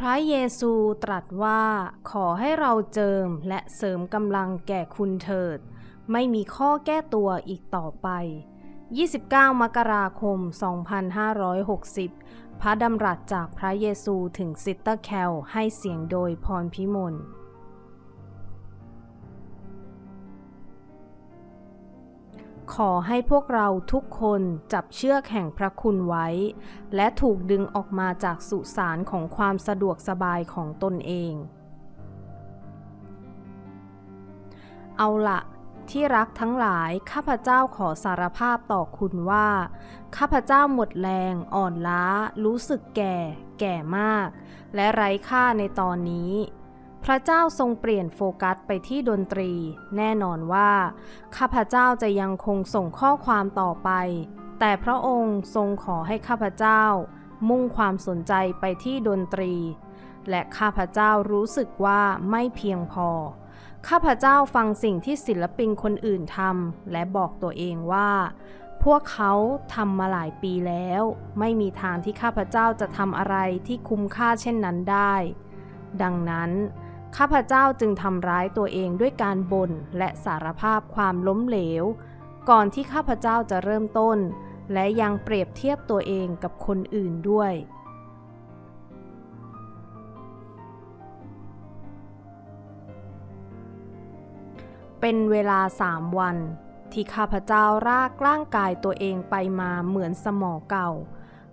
พระเยซูตรัสว่าขอให้เราเจิมและเสริมกำลังแก่คุณเถิด ไม่มีข้อแก้ตัวอีกต่อไป 29 มกราคม 2560 พระดำรัสจากพระเยซูถึงซิสเตอร์แคลให้เสียงโดยพรพิมล ขอให้พวกเราทุกคนจับเชือกแห่งพระคุณไว้ และถูกดึงออกมาจากสุสานของความสะดวกสบายของตนเอง เอาละที่รักทั้งหลาย ข้าพเจ้าขอสารภาพต่อคุณว่า ข้าพเจ้าหมดแรง อ่อนล้า รู้สึกแก่ แก่มาก และไร้ค่าในตอนนี้ พระเจ้าทรงเปลี่ยนโฟกัสไปที่ดนตรี แน่นอนว่า ข้าพเจ้าจะยังคงส่งข้อความต่อไป แต่พระองค์ทรงขอให้ข้าพเจ้า มุ่งความสนใจไปที่ดนตรี และข้าพเจ้ารู้สึกว่าไม่เพียงพอ ข้าพเจ้าฟังสิ่งที่ศิลปินคนอื่นทำและบอกตัวเองว่า พวกเขาทำมาหลายปีแล้ว ไม่มีทางที่ข้าพเจ้าจะทำอะไรที่คุ้มค่าเช่นนั้นได้ ดังนั้น ข้าพเจ้าจึงทำร้ายตัวเองด้วยการบ่นและสารภาพความล้มเหลว ก่อนที่ข้าพเจ้าจะเริ่มต้น และยังเปรียบเทียบตัวเองกับคนอื่นด้วย เป็นเวลาสามวัน ที่ข้าพเจ้ารากร่างกายตัวเองไปมาเหมือนสมอเก่า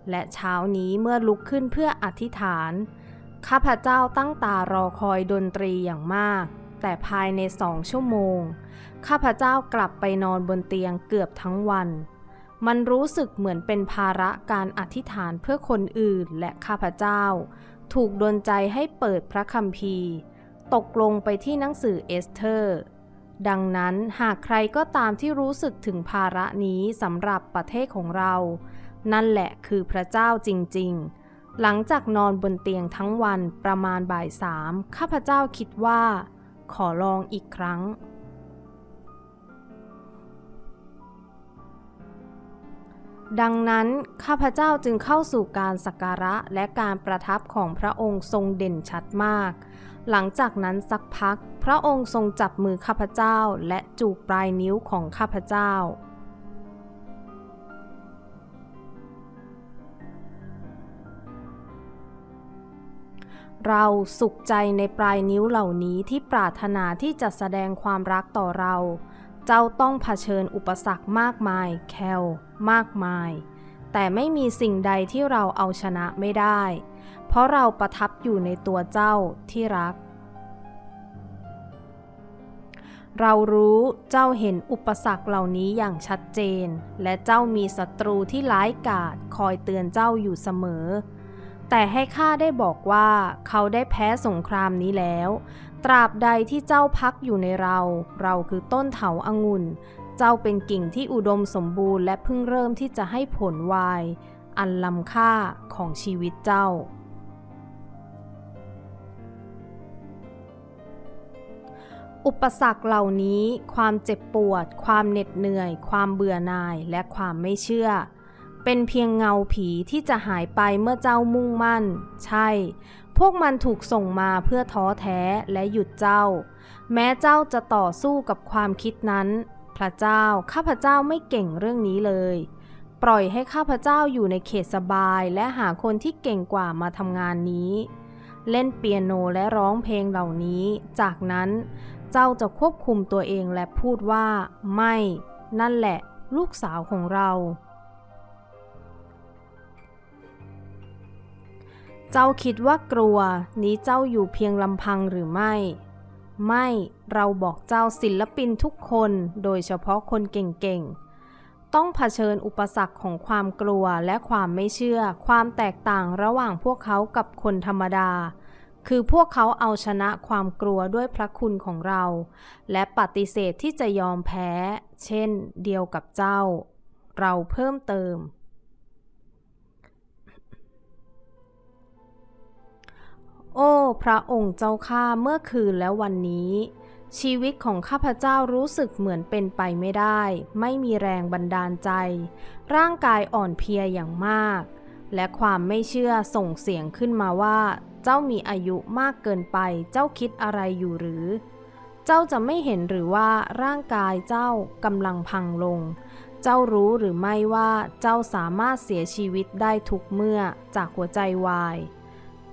และเช้านี้เมื่อลุกขึ้นเพื่ออธิษฐาน ข้าพเจ้าตั้งตารอคอยดนตรีอย่างมาก แต่ภายในสองชั่วโมง ข้าพเจ้ากลับไปนอนบนเตียงเกือบทั้งวัน มันรู้สึกเหมือนเป็นภาระการอธิษฐานเพื่อคนอื่นและข้าพเจ้า ถูกดนใจให้เปิดพระคัมภีร์ ตกลงไปที่หนังสือเอสเธอร์ ดังนั้นหากใครก็ตามที่รู้สึกถึงภาระนี้สำหรับประเทศของเรา นั่นแหละคือพระเจ้าจริง ๆ หลังจากนอนบนเตียงทั้งวันประมาณบ่ายสามข้าพเจ้าคิดว่า ขอลองอีกครั้ง ดังนั้นข้าพเจ้าจึงเข้าสู่การสักการะและการประทับของพระองค์ทรงเด่นชัดมาก หลังจากนั้นสักพัก พระองค์ทรงจับมือข้าพเจ้าและจูบปลายนิ้วของข้าพเจ้า เราสุขใจในปลายนิ้วเหล่านี้ที่ปรารถนาที่จะแสดงความรักต่อเรา เจ้าต้องเผชิญอุปสรรคมากมาย แคลมากมาย แต่ไม่มีสิ่งใดที่เราเอาชนะไม่ได้ เพราะเราประทับอยู่ในตัวเจ้าที่รัก เรารู้เจ้าเห็นอุปสรรคเหล่านี้อย่างชัดเจน และเจ้ามีศัตรูที่ร้ายกาจคอยเตือนเจ้าอยู่เสมอ แต่ให้ข้าได้บอกว่าเขาได้แพ้สงครามนี้แล้ว ตราบใดที่เจ้าพักอยู่ในเรา เราคือต้นเถาอางุ่น เจ้าเป็นกิ่งที่อุดมสมบูรณ์และเพิ่งเริ่มที่จะให้ผลวาย อันล้ำค่าของชีวิตเจ้าอุปสรรคเหล่านี้ ความเจ็บปวด ความเหน็ดเหนื่อย ความเบื่อหน่าย และความไม่เชื่อ เป็นเพียงเงาผีที่จะหายไปเมื่อเจ้ามุ่งมั่น ใช่ พวกมันถูกส่งมาเพื่อท้อแท้และหยุดเจ้า แม้เจ้าจะต่อสู้กับความคิดนั้น พระเจ้าข้าพเจ้าไม่เก่งเรื่องนี้เลย ปล่อยให้ข้าพเจ้าอยู่ในเขตสบายและหาคนที่เก่งกว่ามาทำงานนี้ เล่นเปียโนและร้องเพลงเหล่านี้ จากนั้นเจ้าจะควบคุมตัวเองและพูดว่า ไม่ นั่นแหละ ลูกสาวของเรา เจ้าคิดว่ากลัวนี้เจ้าอยู่เพียงลำพังหรือไม่ ไม่เราบอกเจ้าศิลปินทุกคนโดยเฉพาะคนเก่งๆ ต้องเผชิญอุปสรรคของความกลัวและความไม่เชื่อ ความแตกต่างระหว่างพวกเขากับคนธรรมดา คือพวกเขาเอาชนะความกลัวด้วยพระคุณของเรา และปฏิเสธที่จะยอมแพ้ เช่น เดียวกับเจ้า เราเพิ่มเติม โอ้ พระองค์เจ้าข้าเมื่อคืนและวันนี้ ชีวิตของข้าพเจ้ารู้สึกเหมือนเป็นไปไม่ได้ ไม่มีแรงบันดาลใจ ร่างกายอ่อนเพลียอย่างมาก และความไม่เชื่อส่งเสียงขึ้นมาว่า เจ้ามีอายุมากเกินไป เจ้าคิดอะไรอยู่หรือ เจ้าจะไม่เห็นหรือว่าร่างกายเจ้ากำลังพังลง เจ้ารู้หรือไม่ว่าเจ้าสามารถเสียชีวิตได้ทุกเมื่อจากหัวใจวาย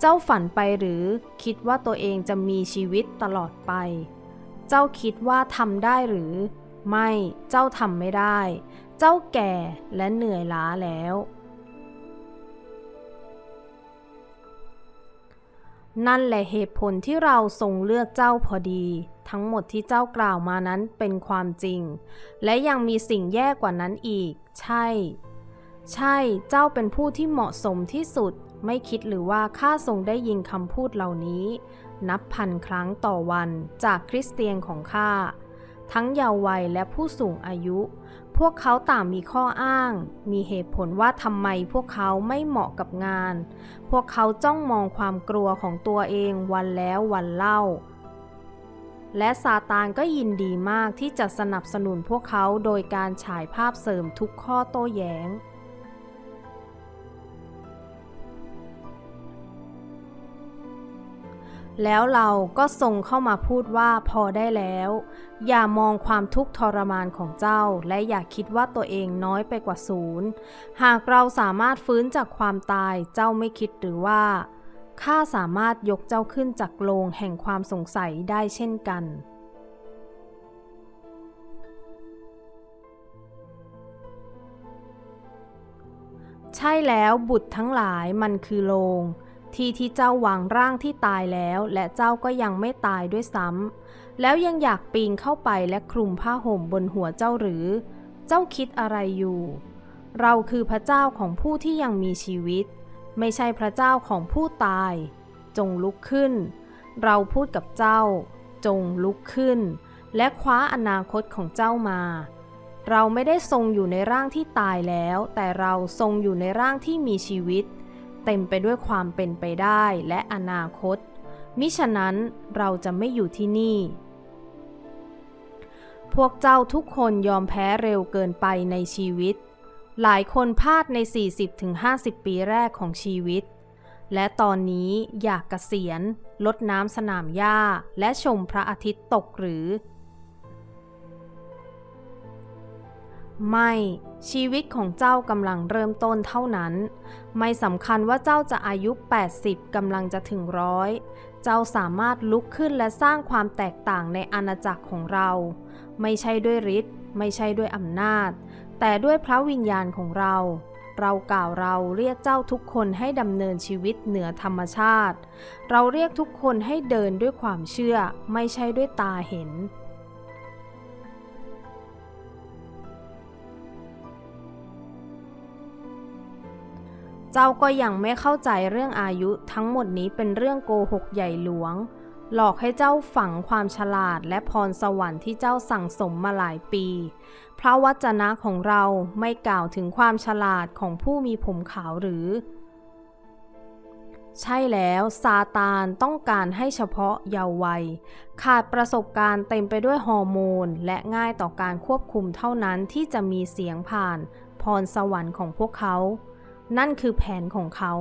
เจ้าฝันไปหรือคิดว่าตัวเองจะมีชีวิตตลอดไป เจ้าคิดว่าทำได้หรือ ไม่เจ้าทำไม่ได้ เจ้าแก่และเหนื่อยล้าแล้ว นั่นแหละเหตุผลที่เราทรงเลือกเจ้าพอดี ทั้งหมดที่เจ้ากล่าวมานั้นเป็นความจริง และยังมีสิ่งแย่กว่านั้นอีก ใช่ ใช่เจ้าเป็นผู้ที่เหมาะสมที่สุด ไม่คิดหรือว่าข้าทรงได้ยินคำพูดเหล่านี้ นับพันครั้งต่อวันจากคริสเตียนของข้า ทั้งเยาว์วัยและผู้สูงอายุ พวกเขาต่างมีข้ออ้าง มีเหตุผลว่าทำไมพวกเขาไม่เหมาะกับงาน พวกเขาจ้องมองความกลัวของตัวเองวันแล้ววันเล่า และซาตานก็ยินดีมากที่จะสนับสนุนพวกเขาโดยการฉายภาพเสริมทุกข้อโต้แย้ง แล้วเราก็ส่งเข้ามาพูดว่าพอได้แล้ว อย่ามองความทุกข์ทรมานของเจ้า และอย่าคิดว่าตัวเองน้อยไปกว่าศูนย์ หากเราสามารถฟื้นจากความตายเจ้าไม่คิดหรือว่าข้าสามารถยกเจ้าขึ้นจากโลงแห่งความสงสัยได้เช่นกัน ใช่แล้วบุตรทั้งหลายมันคือโลง ที่ที่เจ้าวางร่างที่ตายแล้ว และเจ้าก็ยังไม่ตายด้วยซ้ำแล้วยังอยากปีนเข้าไปและคลุมผ้าห่มบนหัวเจ้าหรือ เจ้าคิดอะไรอยู่ เราคือพระเจ้าของผู้ที่ยังมีชีวิต ไม่ใช่พระเจ้าของผู้ตาย จงลุกขึ้น เราพูดกับเจ้า จงลุกขึ้น และคว้าอนาคตของเจ้ามา เราไม่ได้ทรงอยู่ในร่างที่ตายแล้ว แต่เราทรงอยู่ในร่างที่มีชีวิตเเต็มไปด้วยความเป็นไปได้และอนาคต มิฉะนั้นเราจะไม่อยู่ที่นี่ พวกเจ้าทุกคนยอมแพ้เร็วเกินไปในชีวิต หลายคนพลาดใน 40-50 ปีแรกของชีวิต และตอนนี้อยากเกษียณลดน้ำสนามหญ้าและชมพระอาทิตย์ตกหรือ ไม่ชีวิตของเจ้ากำลังเริ่มต้นเท่านั้น ไม่สำคัญว่าเจ้าจะอายุ 80กำลังจะถึงร้อยเจ้าสามารถลุกขึ้นและสร้างความแตกต่างในอาณาจักรของเรา ไม่ใช่ด้วยฤทธิ์ไม่ใช่ด้วยอำนาจ แต่ด้วยพระวิญญาณของเรา เรากล่าวเราเรียกเจ้าทุกคนให้ดำเนินชีวิตเหนือธรรมชาติ เราเรียกทุกคนให้เดินด้วยความเชื่อ ไม่ใช่ด้วยตาเห็น เจ้าก็ยังไม่เข้าใจเรื่องอายุทั้งหมดนี้เป็นเรื่องโกหกใหญ่หลวง หลอกให้เจ้าฝังความฉลาดและพรสวรรค์ที่เจ้าสั่งสมมาหลายปี พระวจนะของเราไม่กล่าวถึงความฉลาดของผู้มีผมขาวหรือใช่แล้วซาตานต้องการให้เฉพาะเยาว์วัย ขาดประสบการณ์เต็มไปด้วยฮอร์โมน และง่ายต่อการควบคุมเท่านั้นที่จะมีเสียงผ่าน พรสวรรค์ของพวกเขา นั่นคือแผนของเขา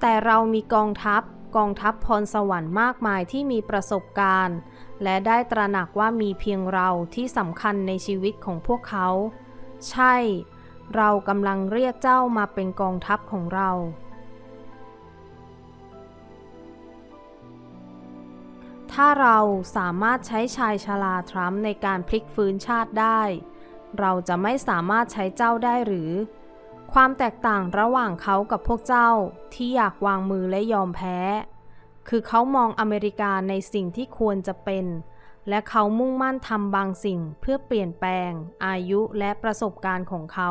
แต่เรามีกองทัพกองทัพพรสวรรค์มากมายที่มีประสบการณ์ และได้ตระหนักว่ามีเพียงเราที่สำคัญในชีวิตของพวกเขา ใช่ เรากำลังเรียกเจ้ามาเป็นกองทัพของเรา ถ้าเราสามารถใช้ชายชาลาทรัมป์ในการพลิกฟื้นชาติได้ เราจะไม่สามารถใช้เจ้าได้หรือ ความแตกต่างระหว่างเขากับพวกเจ้าที่อยากวางมือและยอมแพ้ คือเขามองอเมริกาในสิ่งที่ควรจะเป็น และเขามุ่งมั่นทำบางสิ่งเพื่อเปลี่ยนแปลง อายุและประสบการณ์ของเขา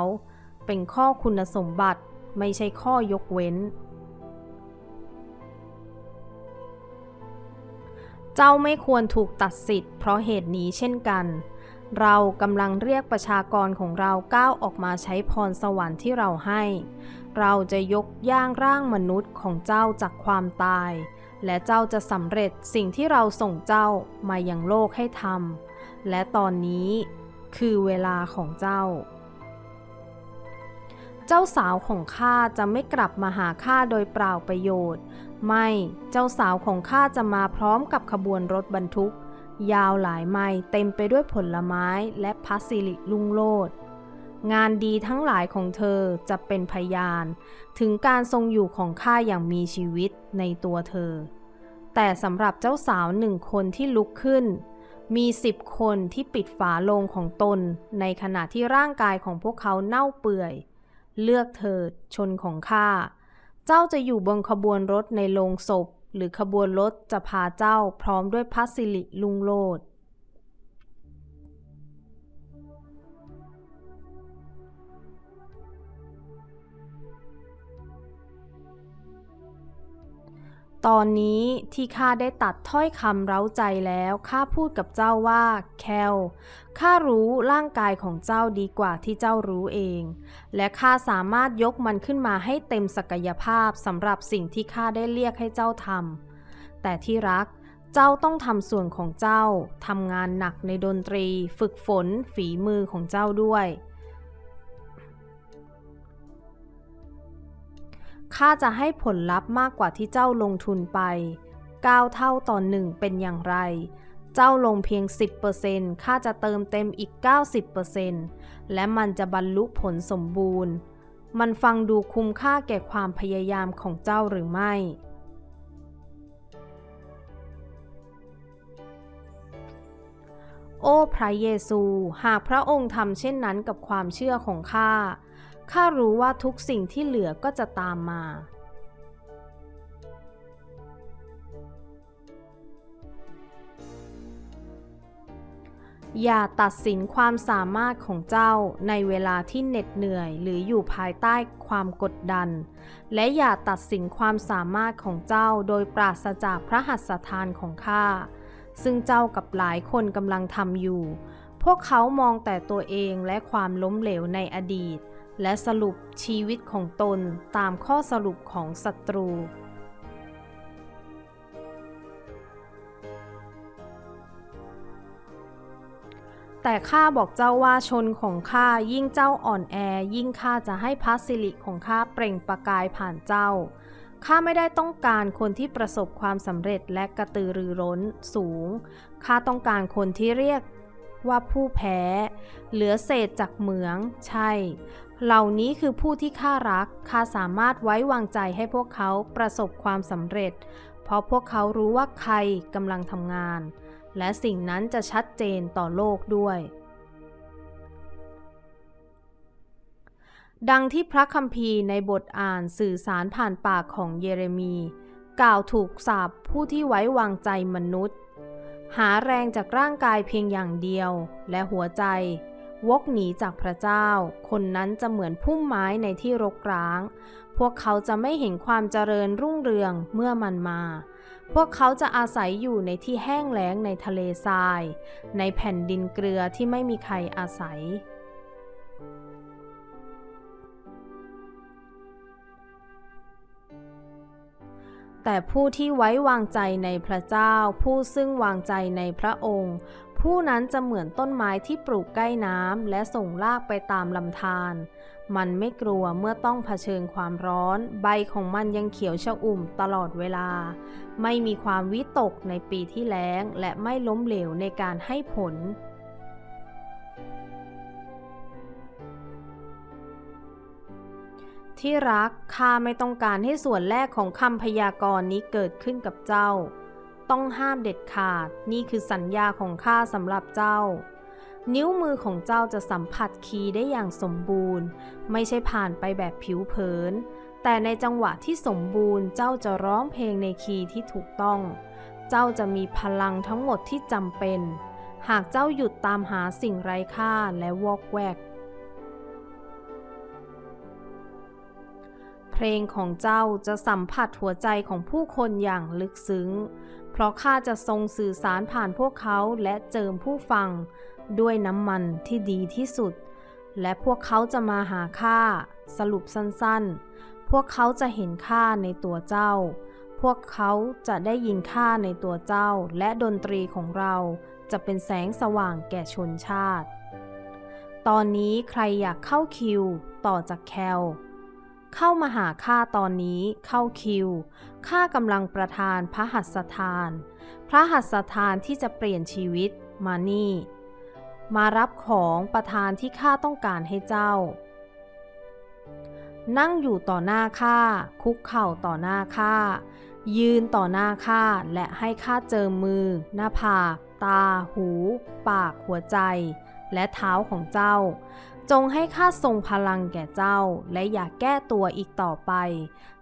เป็นข้อคุณสมบัติไม่ใช่ข้อยกเว้น เจ้าไม่ควรถูกตัดสิทธิ์เพราะเหตุนี้เช่นกัน เรากำลังเรียกประชากรของเราก้าวออกมาใช้พรสวรรค์ที่เราให้ เราจะยกย่างร่างมนุษย์ของเจ้าจากความตาย และเจ้าจะสำเร็จสิ่งที่เราส่งเจ้ามายังโลกให้ทำและตอนนี้คือเวลาของเจ้า เจ้าสาวของข้าจะไม่กลับมาหาข้าโดยเปล่าประโยชน์ ไม่ เจ้าสาวของข้าจะมาพร้อมกับขบวนรถบรรทุก ยาวหลายไมล์เต็มไปด้วยผลไม้และพัสสิริลุงโลดงานดีทั้งหลายของเธอจะเป็นพยาน ถึงการทรงอยู่ของข้าอย่างมีชีวิตในตัวเธอ แต่สำหรับเจ้าสาวหนึ่งคนที่ลุกขึ้น มีสิบคนที่ปิดฝาโลงของตน ในขณะที่ร่างกายของพวกเขาเน่าเปื่อย เลือกเถิดชนของข้า เจ้าจะอยู่บนขบวนรถในโลงศพ หรือขบวนรถจะพาเจ้าพร้อมด้วยพัสสิริลุงโลด ตอนนี้ที่ข้าได้ตัดถ้อยคำเร้าใจแล้วข้าพูดกับเจ้าว่า แคลข้ารู้ร่างกายของเจ้าดีกว่าที่เจ้ารู้เอง และข้าสามารถยกมันขึ้นมาให้เต็มศักยภาพสำหรับสิ่งที่ข้าได้เรียกให้เจ้าทำแต่ที่รักเจ้าต้องทำส่วนของเจ้าทำงานหนักในดนตรี ฝึกฝนฝีมือของเจ้าด้วย ข้าจะให้ผลลัพธ์มากกว่าที่เจ้าลงทุนไป 9 เท่าต่อหนึ่งเป็นอย่างไร เจ้าลงเพียง 10%ข้าจะเติมเต็มอีก 90%และมันจะบรรลุผลสมบูรณ์ มันฟังดูคุ้มค่าแก่ความพยายามของเจ้าหรือไม่ โอ้พระเยซู หากพระองค์ทำเช่นนั้นกับความเชื่อของข้า ข้ารู้ว่าทุกสิ่งที่เหลือก็จะตามมา อย่าตัดสินความสามารถของเจ้าในเวลาที่เหน็ดเหนื่อย หรืออยู่ภายใต้ความกดดัน และอย่าตัดสินความสามารถของเจ้าโดยปราศจากพระหัตถทานของข้า ซึ่งเจ้ากับหลายคนกำลังทำอยู่ พวกเขามองแต่ตัวเองและความล้มเหลวในอดีต และสรุปชีวิตของตนตามข้อสรุปของศัตรู แต่ข้าบอกเจ้าว่าชนของข้ายิ่งเจ้าอ่อนแอยิ่งข้าจะให้พัสสิริของข้าเปล่งประกายผ่านเจ้า ข้าไม่ได้ต้องการคนที่ประสบความสำเร็จและกระตือรือร้นสูง ข้าต้องการคนที่เรียก ว่าผู้แพ้ เหลือเศษจากเหมือง ใช่ เหล่านี้คือผู้ที่ข้ารักข้าสามารถไว้วางใจให้พวกเขาประสบความสำเร็จ เพราะพวกเขารู้ว่าใครกำลังทำงาน และสิ่งนั้นจะชัดเจนต่อโลกด้วย ดังที่พระคัมภีร์ในบทอ่านสื่อสารผ่านปากของเยเรมี กล่าวถูกสาปผู้ที่ไว้วางใจมนุษย์ หาแรงจากร่างกายเพียงอย่างเดียว และหัวใจ วกหนีจากพระเจ้า คนนั้นจะเหมือนพุ่มไม้ในที่รกร้าง พวกเขาจะไม่เห็นความเจริญรุ่งเรืองเมื่อมันมา พวกเขาจะอาศัยอยู่ในที่แห้งแล้งในทะเลทราย ในแผ่นดินเกลือที่ไม่มีใครอาศัย แต่ผู้ที่ไว้วางใจในพระเจ้า ผู้ซึ่งวางใจในพระองค์ ผู้นั้นจะเหมือนต้นไม้ที่ปลูกใกล้น้ำและส่งรากไปตามลำธาร มันไม่กลัวเมื่อต้องเผชิญความร้อน ใบของมันยังเขียวชอุ่มตลอดเวลา ไม่มีความวิตกในปีที่แล้ง และไม่ล้มเหลวในการให้ผล ที่รักข้าไม่ต้องการให้ส่วนแรกของคำพยากรณ์นี้เกิดขึ้นกับเจ้า ต้องห้ามเด็ดขาดนี่คือสัญญาของข้าสำหรับเจ้า นิ้วมือของเจ้าจะสัมผัสคีย์ได้อย่างสมบูรณ์ ไม่ใช่ผ่านไปแบบผิวเผิน แต่ในจังหวะที่สมบูรณ์เจ้าจะร้องเพลงในคีย์ที่ถูกต้อง เจ้าจะมีพลังทั้งหมดที่จำเป็น หากเจ้าหยุดตามหาสิ่งไร้ค่าและวอกแวก เพลงของเจ้าจะสัมผัสหัวใจของผู้คนอย่างลึกซึ้ง เพราะข้าจะทรงสื่อสารผ่านพวกเขาและเจิมผู้ฟัง ด้วยน้ำมันที่ดีที่สุด และพวกเขาจะมาหาข้าสรุปสั้นๆ พวกเขาจะเห็นข้าในตัวเจ้า พวกเขาจะได้ยินข้าในตัวเจ้า และดนตรีของเราจะเป็นแสงสว่างแก่ชนชาติตตอนนี้ใครอยากเข้าคิวต่อจากแคล เข้ามาหาข้าตอนนี้เข้าคิวข้ากำลังประทานพระหัสถาน พระหัสถานที่จะเปลี่ยนชีวิตมานี่ มารับของประทานที่ข้าต้องการให้เจ้า นั่งอยู่ต่อหน้าข้าคุกเข่าต่อหน้าข้ายืนต่อหน้าข้าและให้ข้าเจอมือ หน้าผาก ตา หู ปาก หัวใจ และเท้าของเจ้า จงให้ข้าทรงพลังแก่เจ้า และอย่าแก้ตัวอีกต่อไป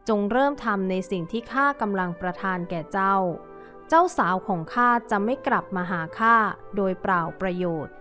จงเริ่มทำในสิ่งที่ข้ากำลังประทานแก่เจ้า เจ้าสาวของข้าจะไม่กลับมาหาข้าโดยเปล่าประโยชน์